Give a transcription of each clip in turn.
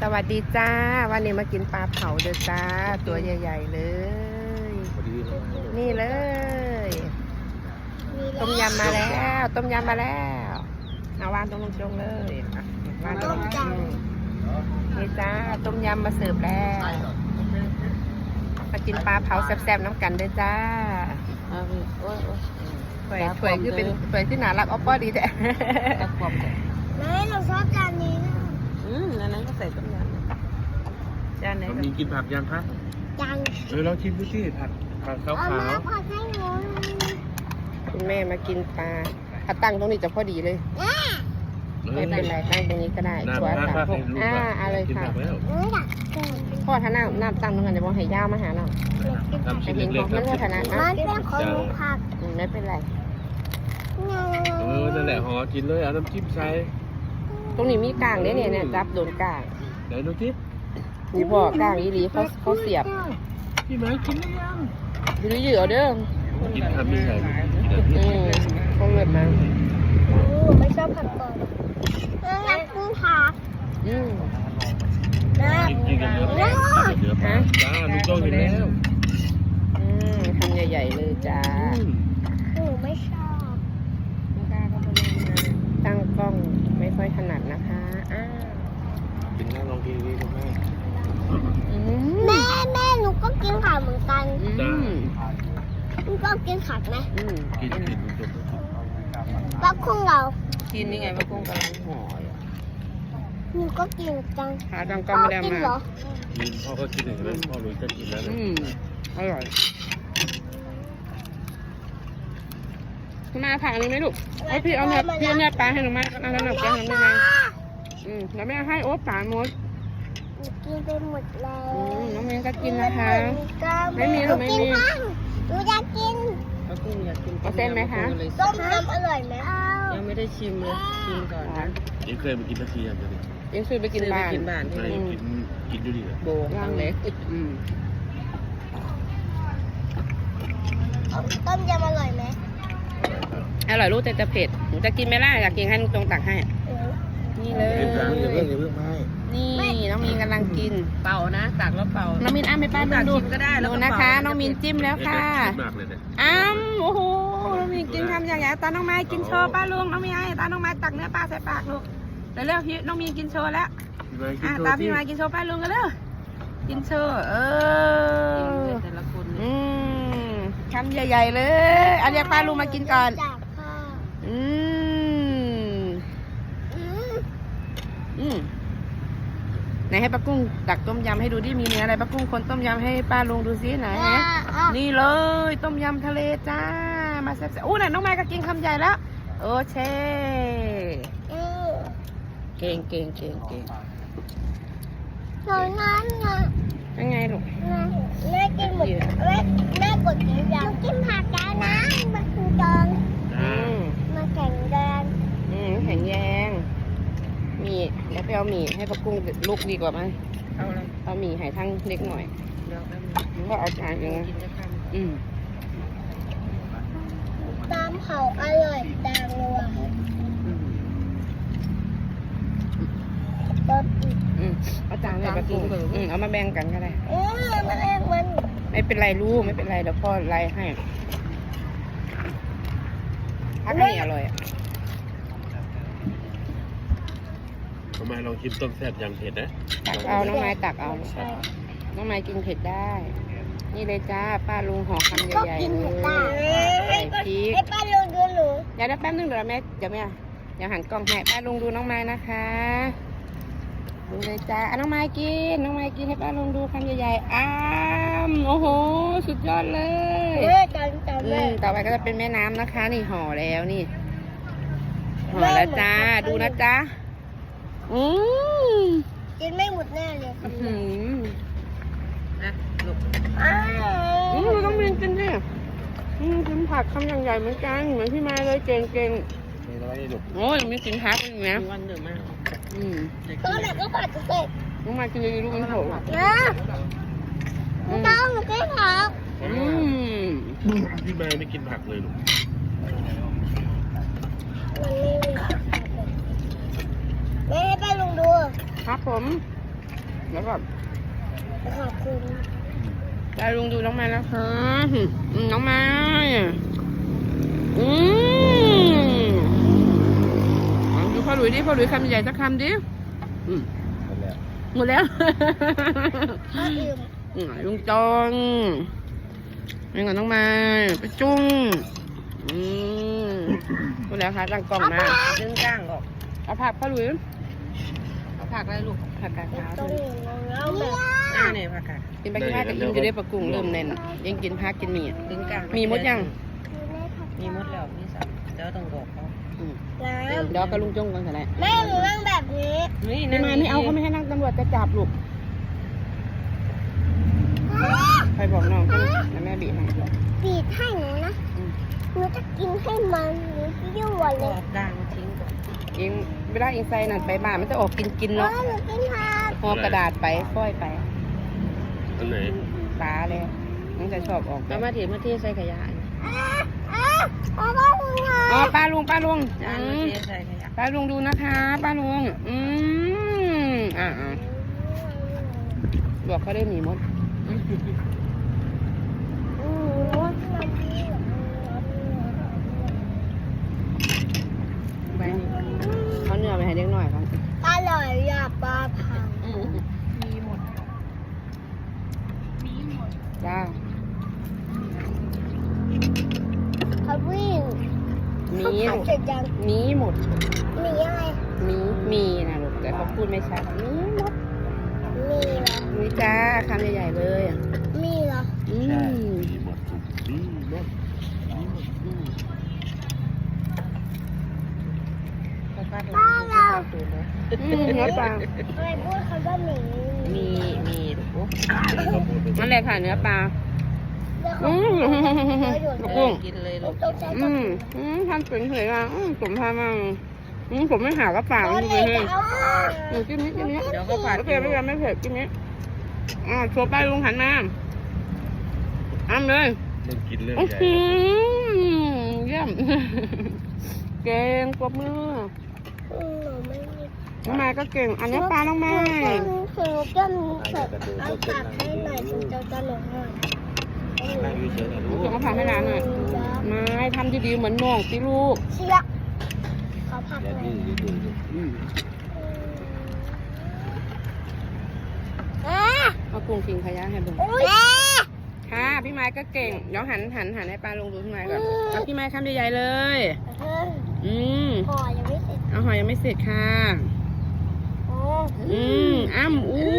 สวัสดีจ้า วันนี้มากินปลาเผาเด้อจ้า ตัวใหญ่ ๆ เลยพอดีเลยนี่เลย ต้มยำมาแล้ว ต้มยำมาแล้วเอาวางตรงลงจงเลยอะวางตรงอืมนี่จ้า ต้มยำมาเสิร์ฟแล้ว มากินปลาเผาแซ่บๆน้ำกันเด้อจ้าอ่าพี่โอ้ยโอ้ยถ้วยถ้วยคือเป็นถ้วยที่น่ารักอ้อป้อดีแท้ตะขวบเลยไม่เราชอบจานนี้นะ อืมอันนั้นก็ใส่ต้มยำจานไหนน้องลูมีกกินผักยังคะจังเออลองชิมดูสิผักผักขาวเอาขามาวพอให้หนูคุณแม่มากินปลาถ้าตั้งตรงนี้จะพอดีเลยไม่เป็นไรตั้งตรงนี้ก็ได้น้ำชัวร์น้ำสามผักหให้กลูกอ่าผักอะไรกินค่ะผักแล้วหนูอยากกินพ่อถ้าน้ำน้ำตั้งตรงนั้นจะบอกให้ย่ามาหาเราทำชิ้นเห็นเล็กของๆไม่ทำรู้ชิ้นฐานะเล็กมันเป็นของหนูผักอืมไม่เป็นไรๆเออนั่นแหละห่อกินเลยเอาน้ำจิ้มใส่ต รงนี้มีกลางเนี่ยเนี่ยเนี่ยจับโดนกลางไหนดูทินี่พ่อกลางอีหลีเขาเขาเสียบพี่ไม้กินหรือยังดูดิเหยื่อเด้อกินทำไม่ใส่อืมเขาเลือดมาหนูไม่ชอบผักก่อนหนูอยากกินผักอืมนะกินกินกันเยอะเยอะจ้าลูกโตเห็นแล้วอืมทำใหญ่ๆเลยจ้าหนูไม่ชอบไม่กล้าก็ไม่ได้มาตั้งกล้องไม่ ค่อยถนัดนะคะ อ้าวกินแล้วลองกินดีคุณแม่อืมแม่แม่หนูก็กินผักเหมือนกันอืมหนูก็กินผักไหมอืมกินกินลูกโตปลาคุ้งเรา กินนี่ไงพระกุ้งกำลังห่ออยู่หนูก็กินจังหาตั้งกล้องไม่ได้กินมาเหรอกินพ่อก็กินอย่างนั้นพ่อลุยก็กินแล้วนะอืมอร่อย คุณมาผักอันนี้ไหมลูกเอาพี่เอาเนี่ยพี่เอาเนี่ยปลาให้หนูมาเอาแล้วหนูแกงหนูไม่มาอืมแล้วแม่ให้โอ๊ตปลาหมดหนูกินไปหมดแล้อืวมน้องเมย์ก็กินนะคะ ไม่มีหหรนูอกไม่กินมีบ้างหนูอยากกินเอากุ้งอยากกินเอาเส้นไหมคะเลยต้มยำอร่อยไหมเอายังไม่ได้ชิมเลยชิมก่อนนะยังเคยมากินนาทีอย่างเดียวยังซื้อไปกินบ้านกินบ้านที่ไม่ไหนกินกินดูดิโบครั้งเล็กอืมต้มยำอร่อยไหม อร่อยลูกแต่จะเผ็ดหนูจะกินไหมล่ะอยากกินให้ลุงตรงตักให้ นี่เลย เพิ่งอย่าเพิ่งอย่าเพิ่งไม่นี่น้องมีนกำลังกิน เป่านะตักแล้วเป่า น้องมินอ้ำไปป้าดูดูตักชิมก็ได้แล้วดูนะคะ น้องมินจิ้มแล้วค่ะมากเลยเนี่ยอ้ำโอ้โห น้องมินกินคำอย่างใหญ่ตาน้องไม้กินโชว์ป้าลุงน้องมีนให้ตาน้องไม้ตักเนื้อปลาใส่ปากลูกเดี๋ยวเร็วพี่น้องมีนกินโชว์แล้วอะตาพี่ไม้กินโชว์ป้าลุงกันเร็วกินโชว์เออแต่ละคนอืมคำใหญ่ๆเลยอันเรียกป้าลุงมากินก่อน จากค่ะ อืม อืม อืมไหนให้ป้ากุ้งตักต้มยำให้ดูดิมีเนื้ออะไรป้ากุ้งคนต้มยำให้ป้าลุงดูซิไหนอะอะนี่เลย ต้มยำทะเลจ้ามาแซ่บๆอู้ไหนน้องไม้ก็กินคำใหญ่แล้ว โอเคอืมเก่งเก่งเก่งเก่งหนูนั่นน่ะยังไงลูก แม่กินหมดแม่แม่กดกินยังกินผักกันนะมันคือจอง อืม มันแข็งแรง อืมแข็งแรงมีแล้วไป เอาหมี่ให้ป้ากุ้งลูกดีกว่าไหมเอาอะไรเอาหมี่ให้ทั้งเล็กหน่อยเดี๋ยวแป๊บนึงหรือว่าเอาจานเองนะกินจะทำอืมตามเผาอร่อยจังเลยอืมต้นอีกอืมเอาจานให้ป้ากุ้งอืมเอามาแบ่งกันก็ได้อืมมันเองมัน ไม่เป็นไรลูกไม่เป็นไรเดี๋ยวพ่อไล่ให้พักอันนี้อร่อยอะ ทำ ไมลองชิมต้มแซ่บอย่างเผ็ดนะตักเอาน้องไม้ตักเอาน้องไม้กินเผ็ดได้ นี่เลยจ้าป้าลุงห่อคำก็ใหญ่กินๆเลได้ยใส่พริกให้ป้าลุงดูหนูเดี๋ยวนะแป๊บนึงเดี๋ยวแม่เดี๋ยวแม่เดี๋ยวหันกล้องให้ป้าลุงดูน้องไม้นะคะดูเลยจ้าอะน้องไม้กิน น้องไม้กินให้ป้าลุงดูคำใหญ่ๆ อ้ามโอ้โห สุดยอดเลยเฮ้ยจังจังอืแม่มต่อไปก็จะเป็นแม่น้ำนะคะ นี่ห่อแล้วนี่ห่อแล้วจ้า ดูนะจ้า อืมกินไม่หมดแน่เลยอื้อหือนะลูกอ้าอืมเราต้องเรียนกินดิอืมกินผักคำอย่างใหญ่เหมือนกันเหมือนพี่มาเลยเก่งเก่งมีน้อยลูกๆโอ้ยยังมีสินค้าอีกนะมีวันเดือดมากอืมตอนไหนก็ผัดจะเสร็จน้องมากินเลยลูกมันโหดนะไม่ต้องหนูกินผักอืมพี่ไม้ไม่กินผักเลยลูกมันไม่มี ผักเลยแม่ให้ป้าลุงดู ครับผมแล้วก็ขอบคุณได้ลุงดูน้องไม้แล้วค่ะอืมน้องไม้อืมเอาดูพ่อหลุยดิพ่อหลุยคำใหญ่สักคำดิอืมนั่นแหละหมดแล้วพ่ออิ่มอืมลุงจองนี่ก่อนน้องไม้ไปจุ้งอืมหมดแล้วค่ะตั้งกล้องมาดึงก้างออกเอาผักพ่อหลุยเอา ผักอะไรลูกผักกาดขาวตรงนี้เราแบบอ่าเนี่ยผักกาดกินไปกินมาก็อิ่มจะได้ประกุ้งเริ่มแน่นยังกินผักกินหมี่ดึงก้างมีมดยัง มีมดแล้วมีสัตว์เดี๋ยวต้องบอกเขาอืมน้เดี๋ยวก็ลุงจงก่อนก็ได้ำแม่หนูนั่งแบบนี้นี่ไม่มาไม่เอาเขาไม่ให้นั่งตำรวจจะจับลูกใครบอกน้องใช่ไหมแล้วแม่บีบให้บีบให้หนูนะอืมหนูจะกินให้มันหนูยั่วเลก็ยด่างทิ้งก่อน เองเวลาเองใส่นั่นไปบ้านมันจะออกกินกินเอเนาะอหนูกินผักห่อกระดาษไปค่อยไปอันไหนตาเลยมันจะชอบออกเอามาเทมาเทใส่ขยะอันนี้อะอะเอาพ่อคุณค่ะอ๋อป้าลุงป้าลุงจานอืมามเทใส่ขยะป้าลุงดูนะคะป้าลุงอืมอ่าอ่าบอกเขาได้หนีมด อืมมดมันดีเหรอ ไปนี่เขาเนื้อไปให้เด็กหน่อยครับ อร่อยอย่าปลาผัง มีหมด จ้า เขาวิ่งมีเขาลูกจะยังมีหมด มีอะไรมีมีนะลูกแต่เขาพูดไม่ชัดมีหมดมีเหรอมีจ้าคำใหญ่ๆเลยอะมีเหรออืใช่มมีหมดทุกมีหมดอืมเขาคาดหลังเขาคาดตูดเลยอืมเนื้อปลาอะไรพูดเขาก็หนีมีมีลูกโอ้นั่นแหละค่ะเนื้อปลาเดี๋ยวเขา อืมเดี๋ยวหยุดลูกเอกุ้องกินเลยลูกตกใจอืมอืมทำเป็นสวยงามอืมผมพามาอืมผมไม่หากระเป๋าตอนเลนี้ยจะเอาหนูกินนี้กินนี้เดี๋ยวเขาผัดโอเคไม่เป็นไม่เผ็ดกินนี้อ่าโชว์ไปลุงหันมาอ้ำเลยเรื่องกินเรื่องโอ้ใหญ่โหเยี่ยมเก่งปรบมืออืมหนูไม่มีน้องไม้ก็เก่ง อันนี้ปลาน้องไม้ถึงจะมีเผ็ดเอาผักให้หน่อยถึงจะสนุกหน่อย นั่งอยู่เฉยๆนะลูกส่งมาผักให้ร้านหน่อยไม้ทำดีๆเหมือนน้องสิลูกเชียขอผักหอย่าน่อยดื้อดื้อดื้ออืมอะเอากุ้งกินขยะให้เบิ่งอุ้ยค่ะ พี่ไม้ก็เก่งเดี๋ยวหันหันหันให้ปลาลงดูพี่ไม้ก่อนเอาพี่ไม้คำใหญ่ๆเลยเฮ้ยอืมพอยังไม่เสร็จเอาหอยยังไม่เสร็จค่ะ โอ้อืมอ้ำอู้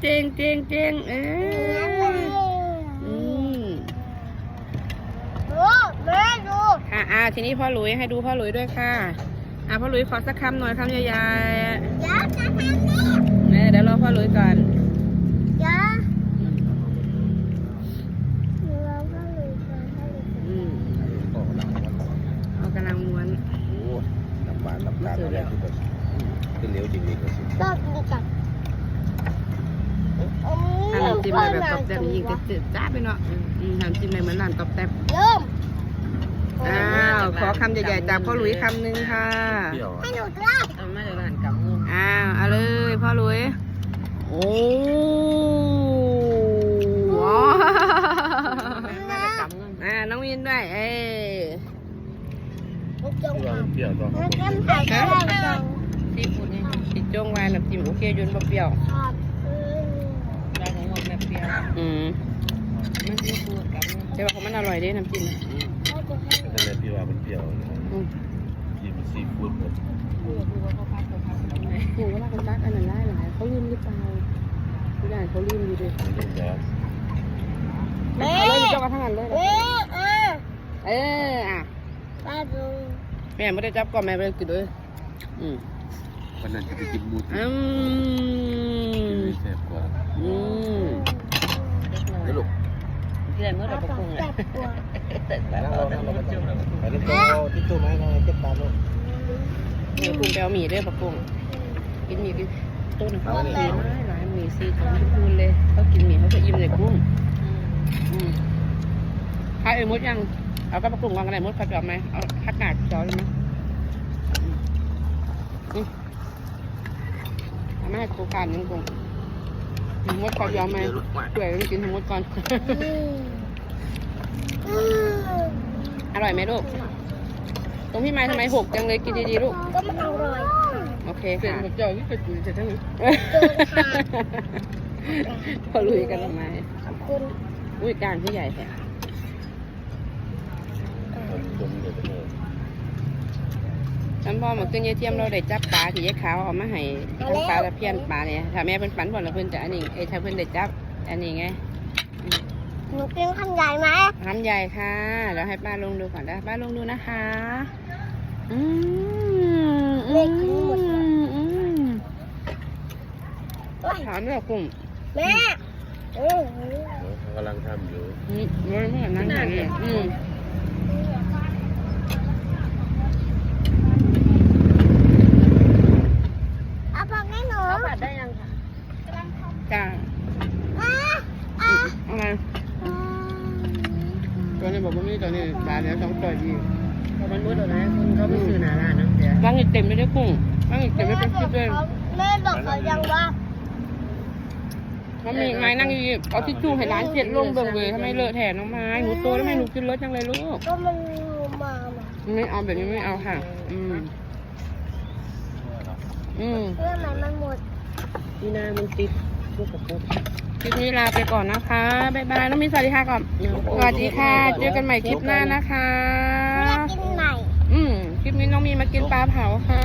เจงเจงเจงเอ้เนี้ยเลย ย อืม ดูแม่ดู ค่ะ อ่าทีนี้พ่อหลุยให้ดูพ่อหลุยด้วยค่ะ อ่าพ่อหลุยขอสักคำหน่อยคำใหญ่เดี๋ยวจะทำนี่ๆแม่เดี๋ยวรอพ่อหลุยก่อนเดี๋ยวเราก็เลยจะให้เลยอืมก็หลังวันเอากำลังม้วนโอ้น้ำหวานน้ำตาลอะไรที่แบบขึ้นเหลวจริงๆก็สิก็ดีจังถ้าน้ำจิ้มอะไรแบบตบแตบยิงจะจืดจ้าไปเนาะอืมน้ำจิ้มอะไรเหมือนร้านตบแตบเริ่ม อ้าวขอคำใหญ่ๆจากพ่อหลุยคำหนึ่งค่ะ เปรี้ยวให้อะหนูเล่าเอามาจากร้านกับงูอ้าวเอาเลยพ่อหลุยโอ้ว้าวมาจากกับงูอ่าน้องวินด้วยเอ้ยลูกจงเปรี้ยวทำเปรี้ยวต้องแล้วก็ผักก็ได้ซีฟู้ดนี่ติดจงวายน้ำจิ้มโอเคอยุนบะเปรี้ยว ขอบคุณได้ของหมดแบบเปรี้ยวอืมมันซีฟู้ดกับงูแต่ว่าของมันอร่อยเด้น้ำจิ้มอืมให้ดูให้ นั่นแหละพี่ว่ามันเปรี้ยวนะอืม กินเป็นซีฟู้ดหมดดูดูว่าเขาพัดเขาพัดทำไงโหเวลาคนตักอันนั้นได้หลายเขาลืมหรือเปล่าผู้ใหญ่เขาลืมอยู่ดิมันเรื่องแบบแม่เอาเลยเจ้าก็ทั้งนั้นเลยแม่อะเอออะป้าดูแม่ไม่ได้จับก่อนแม่ไปกินเลยอืมวันนั้นจะไปกินหมูอืกินมไม่แซ่บกว่าอืม เล็กน้อย นี่ลูก เพื่อนเมื่อป้าเราประต้องกุงแซ่อะบกว่าแต่เราแต่เราจุ่มเราประกุงไปเล่นโตที่ตู้ไม้หน่อยเก็บตาลูกเดี๋ยวคุณไปเอาหมี่ด้วยปะกุ้งกินหมี่กินต้นเขาหมี่ไม่หลายหมี่ซีของทุกคนเลยเขากินหมี่เขาก็อิ่มเลยกุ้งอืมถ้าเอ้ยมดยังเอากระปะกลุ่มวางกันไหนมดเขาจะเอาไหมเอาพักหนาจอเลยไหมอืมอืมเอามาให้ครูการนึงกุ้งทั้งหมดก่อนยอมไหมเปื่อยต้องกินทั้งหมดก่อน อืมอืมอร่อยไหมลูก ตรงพี่ไม้ทำไมหกจังเลยกินดีๆลูก ก็มันอร่อยโอเคเป็นค่ะหมดเจ้าที่กระจุยจะทั้งนี้เกินค่ะพอลุยกันทำไมขอบคุณอุ้ยกลางที่ใหญ่แท้จมเดี๋ยวจะเมื่อฉันพ่อมาขึ้นยายเทียมเราได้จับปลาที่ยายขาวเอามาให้ทั้งปลาตะเพียนปลาเนี่ยถ้าแม่เพิ่นปันบ่แล้วเพิ่นจะอันนี้เอ้ยถ้าเพิ่นได้จับ อันนี้ไง หนูกินคำใหญ่ไหมทำใหญ่ค่ะเดี๋ยวให้ป้าลงดูก่อนนะป้าลงดูนะคะ อืมอืมอืมโอ้ยถามเรื่องกุ้งแม่อืมเขากำลังทำอยู่อืมเรื่องนั้นนั่นอย่างนี้อืมเอาผักให้หนูเขาผัดได้ยังคะจ้า อะอะ อะไร อืม ตัว นี้บอกว่ามีตัวนี้ปลาเนี่ยสองตัวดีพอมันมืดแล้วนะคนเขาไปซื้อหนาร้านนะเดี๋ยววางอีกเต็มเลยด้วยกุ้งวางอีกเต็มไม่เป็นคลิปเลยแม่บอกเขายังว่ามันมีไม้นั่งอยู่เอาทิชชู่ให้ร้านเจ็ดลงเบิ่งเลยทำไมเลอะแถนน้องไม้หนูโตแล้วไม่หนูกินรสจังเลยลูกก็มันมามาไม่เอาแบบนี้ไม่เอาค่ะ อืมอืมเรื่องไหนมันหมดนี่นามันติด คลิปนี้ลาไปก่อนนะคะ บ๊ายบายน้องมิสวัสดีค่ะก่อน สวัสดีค่ะ เจอกันใหม่คลิปหน้านะคะอยากกินใหม่ อืมคลิปนี้น้องมีมากินปลาเผาค่ะ